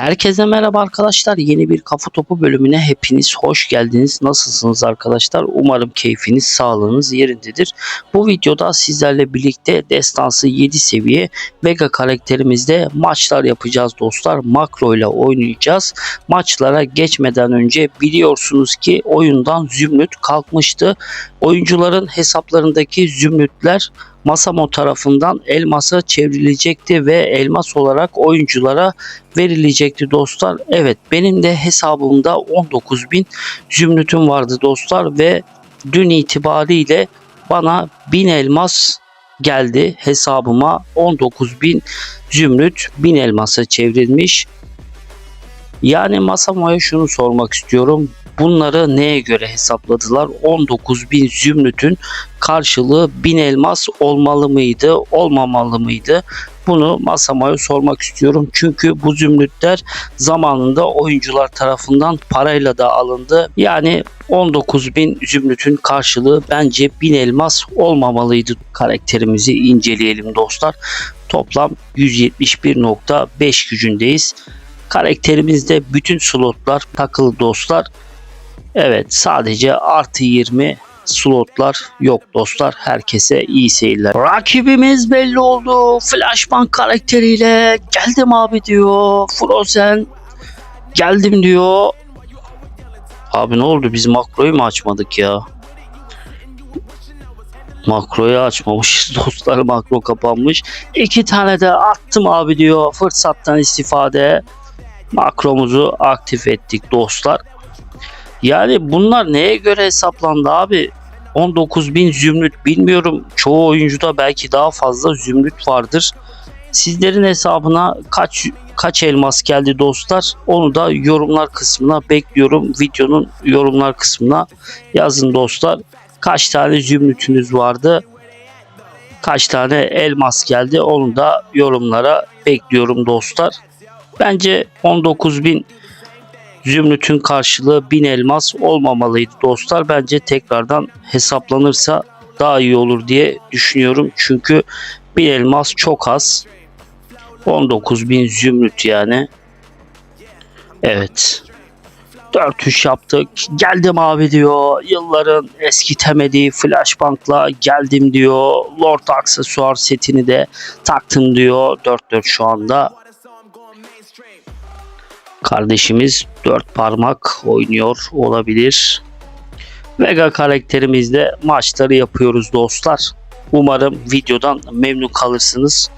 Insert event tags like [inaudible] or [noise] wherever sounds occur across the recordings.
Herkese merhaba arkadaşlar. Yeni bir kafa topu bölümüne hepiniz hoş geldiniz. Nasılsınız arkadaşlar? Umarım keyfiniz, sağlığınız yerindedir. Bu videoda sizlerle birlikte destansı 7 seviye Vega karakterimizde maçlar yapacağız dostlar. Makro ile oynayacağız. Maçlara geçmeden önce biliyorsunuz ki oyundan zümrüt kalkmıştı. Oyuncuların hesaplarındaki zümrütler Masamo tarafından elmasa çevrilecekti ve elmas olarak oyunculara verilecekti dostlar. Evet benim de hesabımda 19.000 zümrütüm vardı dostlar ve dün itibariyle bana 1000 elmas geldi hesabıma 19.000 zümrüt 1000 elmasa çevrilmiş. Yani Masamo'ya şunu sormak istiyorum. Bunları neye göre hesapladılar? 19.000 zümrütün karşılığı 1000 elmas olmalı mıydı, olmamalı mıydı? Bunu Masamo'ya sormak istiyorum. Çünkü bu zümrütler zamanında oyuncular tarafından parayla da alındı. Yani 19.000 zümrütün karşılığı bence 1000 elmas olmamalıydı. Karakterimizi inceleyelim dostlar. Toplam 171.5 gücündeyiz. Karakterimizde bütün slotlar takılı dostlar. Evet sadece artı 20 slotlar yok dostlar. Herkese iyi seyirler. Rakibimiz belli oldu. Flashbang karakteriyle geldim abi diyor. Frozen geldim diyor. Abi ne oldu biz makroyu mu açmadık ya? Makroyu açmamışız [laughs] dostlar makro kapanmış. İki tane de attım abi diyor fırsattan istifade. Makromuzu aktif ettik dostlar. Yani bunlar neye göre hesaplandı abi? 19.000 zümrüt bilmiyorum. Çoğu oyuncuda belki daha fazla zümrüt vardır. Sizlerin hesabına kaç kaç elmas geldi dostlar? Onu da yorumlar kısmına bekliyorum. Videonun yorumlar kısmına yazın dostlar. Kaç tane zümrütünüz vardı? Kaç tane elmas geldi? Onu da yorumlara bekliyorum dostlar. Bence 19.000 Zümrüt'ün karşılığı 1000 elmas olmamalıydı dostlar. Bence tekrardan hesaplanırsa daha iyi olur diye düşünüyorum. Çünkü 1000 elmas çok az. 19.000 zümrüt yani. Evet. 4-3 yaptık. Geldim abi diyor. Yılların eskitemediği flashbankla geldim diyor. Lord aksesuar setini de taktım diyor. 4-4 şu anda. Kardeşimiz dört parmak oynuyor olabilir. Vega karakterimizle maçları yapıyoruz dostlar. Umarım videodan memnun kalırsınız.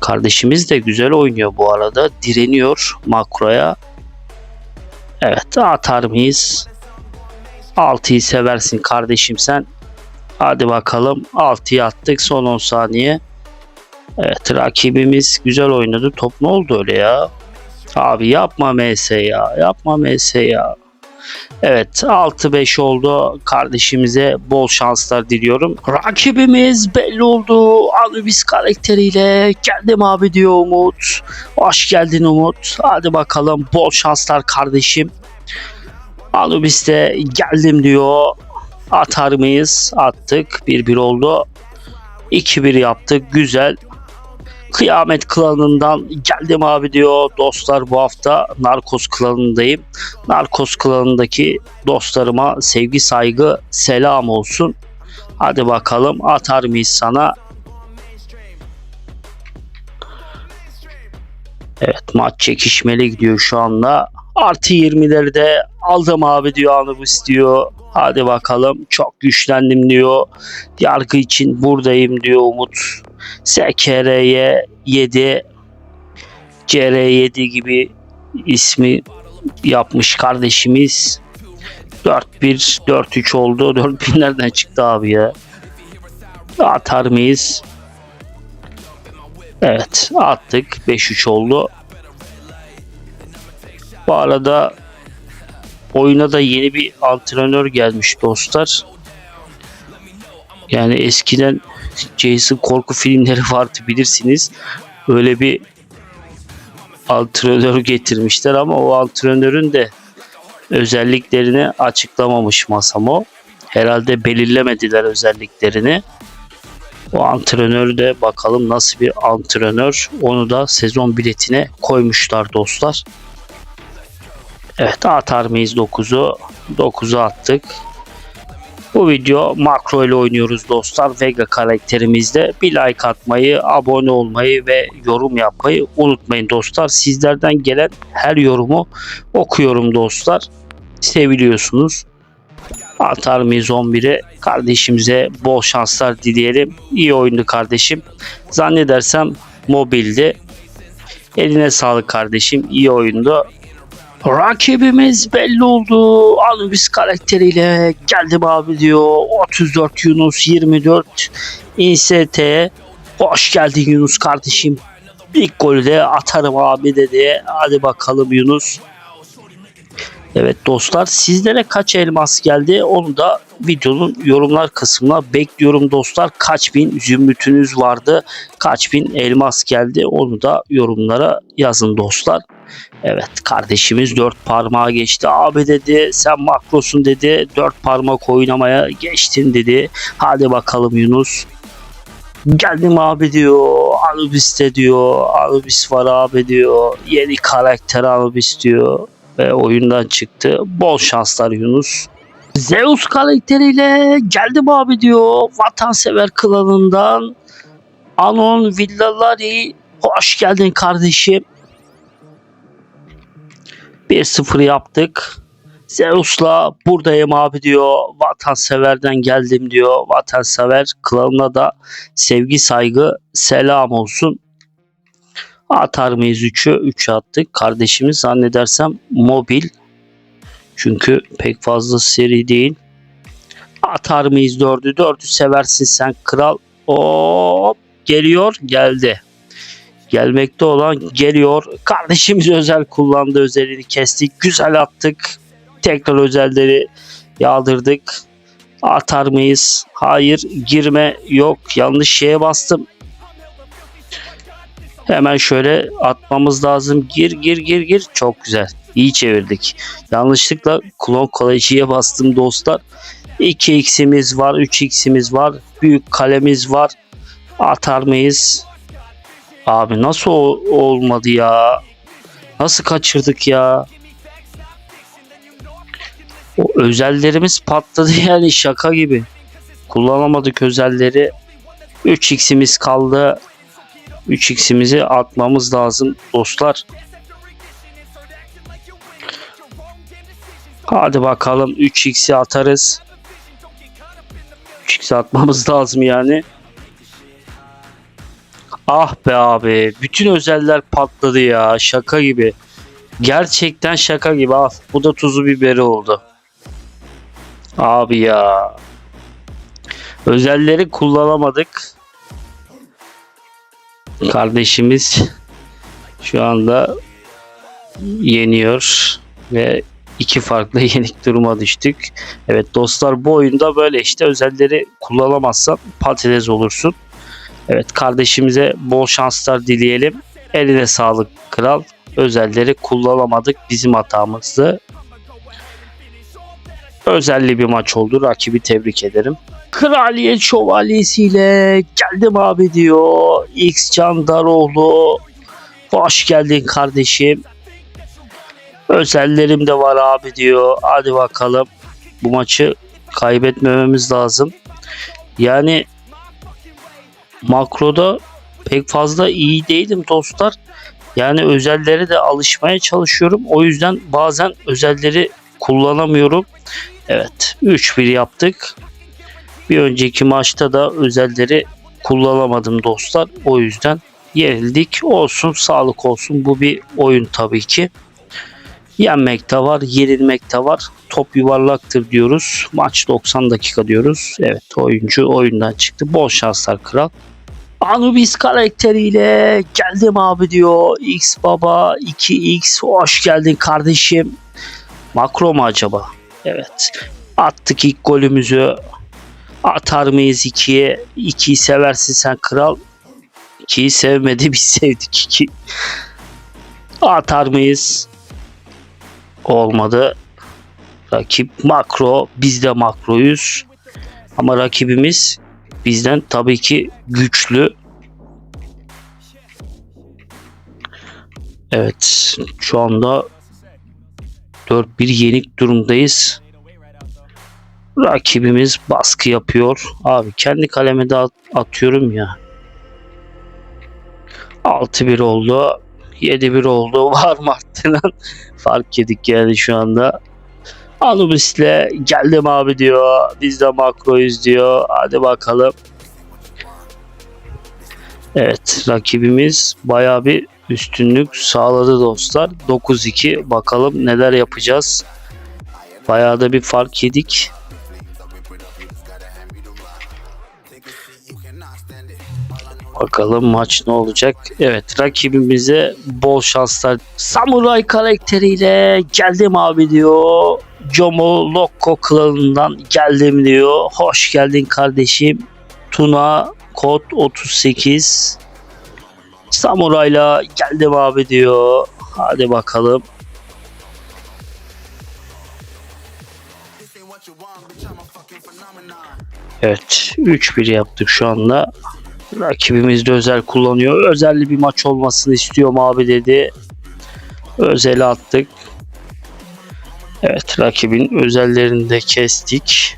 Kardeşimiz de güzel oynuyor bu arada. Direniyor makroya. Evet atar mıyız? 6'yı seversin kardeşim sen. Hadi bakalım 6'yı attık son 10 saniye. Evet rakibimiz güzel oynadı. Top ne oldu öyle ya? Abi yapma MS ya. Yapma MS ya. Evet 6-5 oldu. Kardeşimize bol şanslar diliyorum. Rakibimiz belli oldu. Anubis karakteriyle geldim abi diyor Umut. Hoş geldin Umut. Hadi bakalım bol şanslar kardeşim. Anubis de geldim diyor. Atar mıyız? Attık. 1-1 oldu. 2-1 yaptık. Güzel. Kıyamet klanından geldim abi diyor dostlar bu hafta Narkos klanındayım. Narkos klanındaki dostlarıma sevgi saygı selam olsun. Hadi bakalım atar mıyız sana? Evet maç çekişmeli gidiyor şu anda. Artı 20'leri de aldım abi diyor Anubis diyor. Hadi bakalım çok güçlendim diyor. Yargı için buradayım diyor Umut. SKR'ye 7 CR7 gibi ismi yapmış kardeşimiz. 4-1 4-3 oldu. [laughs] 4000 nereden çıktı abi ya? Atar mıyız? Evet attık. 5-3 oldu. Bu arada oyuna da yeni bir antrenör gelmiş dostlar. Yani eskiden Jason korku filmleri [laughs] vardı bilirsiniz. Öyle bir antrenör getirmişler ama o antrenörün de özelliklerini açıklamamış Masamo. Herhalde belirlemediler özelliklerini. O antrenör de bakalım nasıl bir antrenör. Onu da sezon biletine koymuşlar dostlar. Evet atar mıyız 9'u? 9'u attık. Bu video makro ile oynuyoruz dostlar. Vega karakterimizde bir like atmayı, abone olmayı ve yorum yapmayı unutmayın dostlar. Sizlerden gelen her yorumu okuyorum dostlar. Seviliyorsunuz. Atar mıyız 11'e? Kardeşimize bol şanslar dileyelim. İyi oyundu kardeşim. Zannedersem mobildi. Eline sağlık kardeşim. İyi oyundu. Rakibimiz belli oldu. Anubis karakteriyle geldim abi diyor. 34 Yunus 24 IST. Hoş geldin Yunus kardeşim. İlk golü de atarım abi dedi. Hadi bakalım Yunus. Evet dostlar sizlere kaç elmas geldi onu da videonun yorumlar kısmına bekliyorum dostlar. Kaç bin zümrütünüz vardı kaç bin elmas geldi onu da yorumlara yazın dostlar. Evet kardeşimiz dört parmağa geçti abi dedi sen makrosun dedi dört parmak oynamaya geçtin dedi. Hadi bakalım Yunus. Geldim abi diyor. Anubis'te diyor. Anubis var abi diyor. Yeni karakter Anubis diyor ve oyundan çıktı. Bol şanslar Yunus. Zeus karakteriyle geldim abi diyor. Vatansever klanından. Anon Villalari hoş geldin kardeşim. 1-0 yaptık. Zeus'la buradayım abi diyor. Vatanseverden geldim diyor. Vatansever klanına da sevgi saygı selam olsun. Atar mıyız 3'ü? 3 attık. Kardeşimiz zannedersem mobil. Çünkü pek fazla seri değil. Atar mıyız 4'ü? 4'ü seversin sen kral. Hop geliyor geldi. Gelmekte olan geliyor. Kardeşimiz özel kullandı. Özelini kestik. Güzel attık. Tekrar özelleri yağdırdık. Atar mıyız? Hayır girme yok. Yanlış şeye bastım. Hemen şöyle atmamız lazım. Gir gir gir gir. Çok güzel. İyi çevirdik. Yanlışlıkla klon kolejiye bastım dostlar. 2x'imiz var. 3x'imiz var. Büyük kalemiz var. Atar mıyız? Abi nasıl olmadı ya? Nasıl kaçırdık ya? O özellerimiz patladı [laughs] yani şaka gibi. Kullanamadık özelleri. 3x'imiz kaldı. 3x'imizi atmamız lazım dostlar. Hadi bakalım 3x'i atarız. 3x'i atmamız [laughs] lazım yani. Ah be abi. Bütün özeller patladı ya. Şaka gibi. Gerçekten şaka gibi. Al. Bu da tuzu biberi oldu. Abi ya. Özelleri kullanamadık. Kardeşimiz şu anda yeniyor ve iki farklı [laughs] yenik duruma düştük. Evet dostlar bu oyunda böyle işte özelleri kullanamazsan patates olursun. Evet kardeşimize bol şanslar dileyelim. Eline sağlık kral. Özelleri kullanamadık. Bizim hatamızdı. Özelli bir maç oldu. Rakibi tebrik ederim. Kraliyet şövalyesiyle geldim abi diyor. X Can Daroğlu. Hoş geldin kardeşim. Özellerim de var abi diyor. Hadi bakalım. Bu maçı kaybetmememiz lazım. Yani makroda pek fazla iyi değilim dostlar. Yani özellere de alışmaya çalışıyorum. O yüzden bazen özelleri kullanamıyorum. Evet 3-1 yaptık. Bir önceki maçta da özelleri kullanamadım dostlar. O yüzden yenildik. Olsun sağlık olsun. Bu bir oyun tabii ki. Yenmek de var, yenilmek de var. Top yuvarlaktır diyoruz. Maç 90 dakika diyoruz. Evet oyuncu oyundan çıktı. Bol şanslar kral. Anubis karakteriyle geldim abi diyor. X baba 2X hoş geldin kardeşim. Makro mu acaba? Evet. Attık ilk golümüzü. Atar mıyız 2'ye? 2'yi seversin sen kral. 2'yi sevmedi biz sevdik 2. Atar mıyız? Olmadı. Rakip makro. Biz de makroyuz. Ama rakibimiz bizden tabii ki güçlü. Evet şu anda 4-1 yenik durumdayız. Rakibimiz baskı yapıyor. Abi kendi kaleme de at- atıyorum ya. 6-1 oldu. 7-1 oldu. [laughs] Var mı? Fark yedik yani şu anda. Anubis'le geldim abi diyor. Biz de makroyuz diyor. Hadi bakalım. Evet rakibimiz baya bir üstünlük sağladı dostlar. 9-2 bakalım neler yapacağız. Bayağı da bir fark yedik. Bakalım maç ne olacak. Evet rakibimize bol şanslar. Samuray karakteriyle geldim abi diyor. Jomo Lokko klanından geldim diyor. Hoş geldin kardeşim. Tuna kod 38. Samuray'la geldim abi diyor. Hadi bakalım. Evet 3-1 yaptık şu anda. Rakibimiz de özel kullanıyor. Özelli bir maç olmasını istiyorum abi dedi. Özel attık. Evet rakibin özellerini de kestik.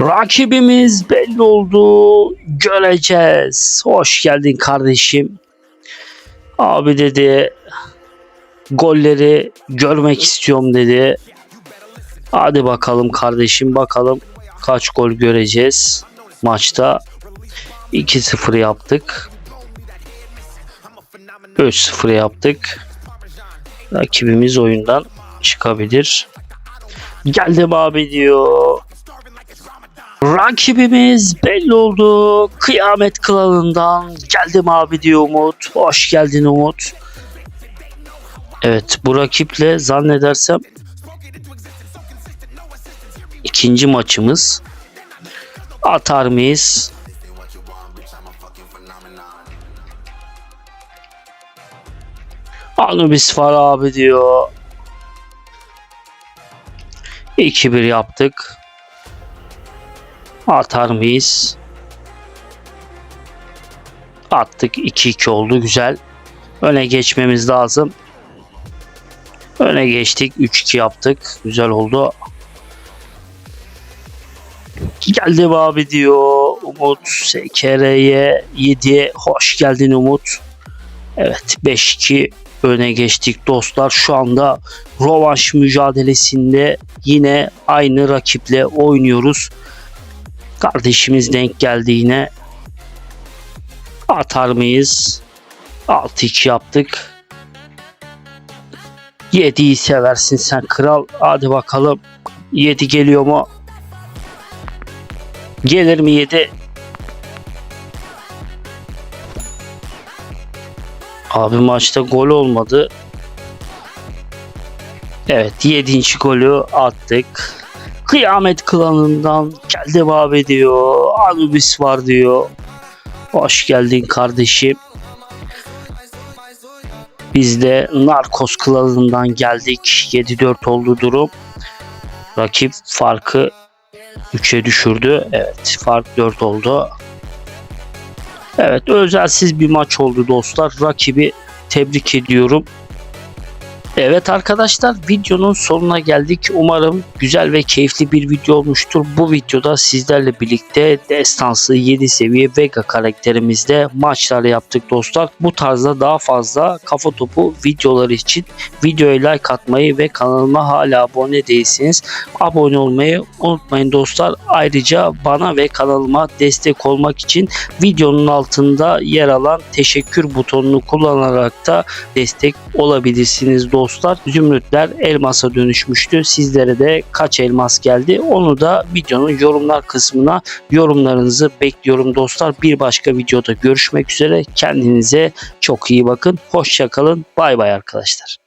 Rakibimiz belli oldu. Göreceğiz. Hoş geldin kardeşim. Abi dedi. Golleri görmek istiyorum dedi. Hadi bakalım kardeşim bakalım kaç gol göreceğiz maçta. 2-0 yaptık. 3-0 yaptık. Rakibimiz oyundan çıkabilir. Geldim abi diyor. Rakibimiz belli oldu. Kıyamet klanından geldim abi diyor Umut. Hoş geldin Umut. Evet bu rakiple zannedersem ikinci maçımız. Atar mıyız? Anubis var abi diyor. 2-1 yaptık. Atar mıyız? Attık. 2-2 oldu. Güzel. Öne geçmemiz lazım. Öne geçtik. 3-2 yaptık. Güzel oldu. Geldim abi diyor. Umut SKR'ye 7'ye hoş geldin Umut. Evet 5-2 öne geçtik dostlar. Şu anda rovanş mücadelesinde yine aynı rakiple oynuyoruz. Kardeşimiz denk geldi yine. Atar mıyız? 6-2 yaptık. 7'yi seversin sen kral. Hadi bakalım. 7 geliyor mu? Gelir mi 7? Abi maçta gol olmadı. Evet 7. golü attık. Kıyamet klanından geldim abi diyor. Anubis var diyor. Hoş geldin kardeşim. Biz de Narkos klanından geldik. 7-4 oldu durum. Rakip farkı 3'e düşürdü. Evet fark 4 oldu. Evet özelsiz bir maç oldu dostlar. Rakibi tebrik ediyorum. Evet arkadaşlar videonun sonuna geldik. Umarım güzel ve keyifli bir video olmuştur. Bu videoda sizlerle birlikte destansı 7 seviye Vega karakterimizde maçlar yaptık dostlar. Bu tarzda daha fazla kafa topu videoları için videoya like atmayı ve kanalıma hala abone değilseniz abone olmayı unutmayın dostlar. Ayrıca bana ve kanalıma destek olmak için videonun altında yer alan teşekkür butonunu kullanarak da destek olabilirsiniz dostlar. Zümrütler elmasa dönüşmüştü. Sizlere de kaç elmas geldi? Onu da videonun yorumlar kısmına yorumlarınızı bekliyorum dostlar. Bir başka videoda görüşmek üzere. Kendinize çok iyi bakın. Hoşçakalın. Bay bay arkadaşlar.